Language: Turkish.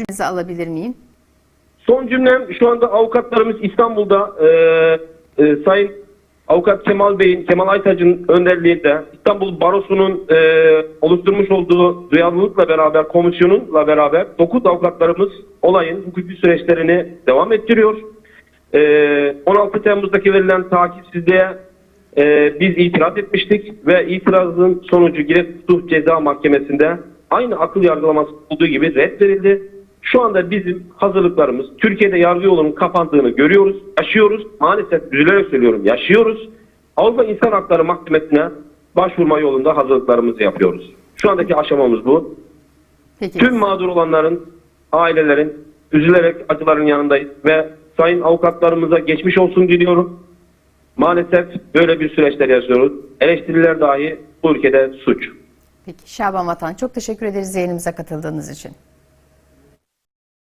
Cümlenizi alabilir miyim? Son cümlem şu anda avukatlarımız İstanbul'da e, e, Sayın Avukat Kemal Bey'in, Kemal Aytaç'ın önderliğinde İstanbul Barosu'nun e, oluşturmuş olduğu duyarlılıkla beraber, komisyonunla beraber 9 avukatlarımız olayın hukuki süreçlerini devam ettiriyor. E, 16 Temmuz'daki verilen takipsizliğe e, biz itiraz etmiştik ve itirazın sonucu Giresun Ceza Mahkemesi'nde aynı akıl yargılaması olduğu gibi red verildi. Şu anda bizim hazırlıklarımız Türkiye'de yargı yolunun kapandığını görüyoruz, yaşıyoruz. Maalesef üzülerek söylüyorum yaşıyoruz. Avrupa İnsan Hakları Mahkemesi'ne başvurma yolunda hazırlıklarımızı yapıyoruz. Şu andaki aşamamız bu. Peki. Tüm mağdur olanların, ailelerin üzülerek acıların yanındayız ve sayın avukatlarımıza geçmiş olsun diliyorum. Maalesef böyle bir süreçler yaşıyoruz. Eleştiriler dahi bu ülkede suç. Peki Şaban Vatan çok teşekkür ederiz yayınımıza katıldığınız için.